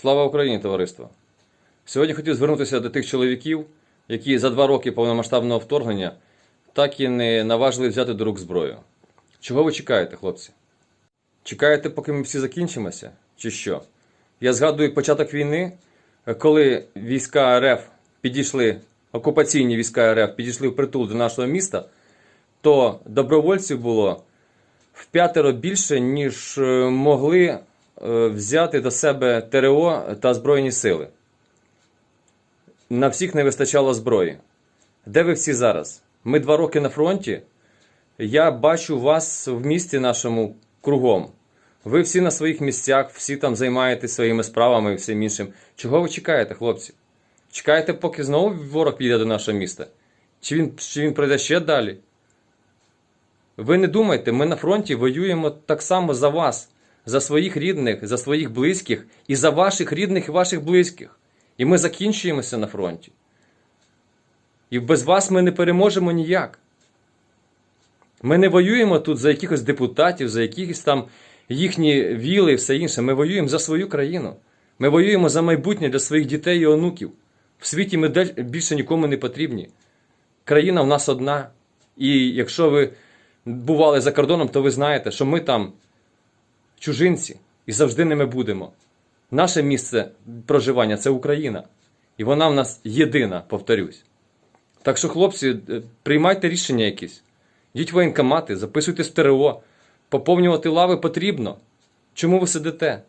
Слава Україні, товариство! Сьогодні хотів звернутися до тих чоловіків, які за два роки повномасштабного вторгнення так і не наважили взяти до рук зброю. Чого ви чекаєте, хлопці? Чекаєте, поки ми всі закінчимося? Чи що? Я згадую початок війни, коли війська РФ підійшли, окупаційні війська РФ підійшли в притул до нашого міста, то добровольців було в п'ятеро більше, ніж е, могли взяти до себе ТРО та Збройні сили. На всіх не вистачало зброї. Де ви всі зараз? Ми два роки на фронті. Я бачу вас в місті нашому кругом. Ви всі на своїх місцях, всі там займаєтесь своїми справами і всім іншим. Чого ви чекаєте, хлопці? Чекаєте, поки знову ворог піде до нашого міста? Чи він, чи він пройде ще далі? Ви не думайте, ми на фронті воюємо так само за вас, за своїх рідних, за своїх близьких і за ваших рідних і ваших близьких. І ми закінчуємося на фронті. І без вас ми не переможемо ніяк. Ми не воюємо тут за якихось депутатів, за якісь там їхні віли і все інше. Ми воюємо за свою країну. Ми воюємо за майбутнє для своїх дітей і онуків. В світі ми більше нікому не потрібні. Країна в нас одна. І якщо ви бували за кордоном, то ви знаєте, що ми там чужинці і завжди ними будемо. Наше місце проживання це Україна. І вона в нас єдина, повторюсь. Так що, хлопці, е, приймайте рішення якісь. Йдіть в воєнкомати, записуйтесь в ТРО. Поповнювати лави потрібно. Чому ви сидите?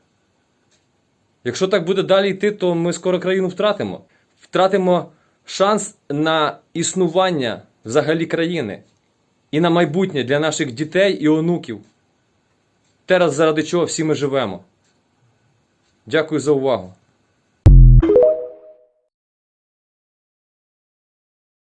Якщо так буде далі йти, то ми скоро країну втратимо. Втратимо шанс на існування взагалі країни і на майбутнє для наших дітей і онуків. Те, заради чого всі ми живемо. Дякую за увагу.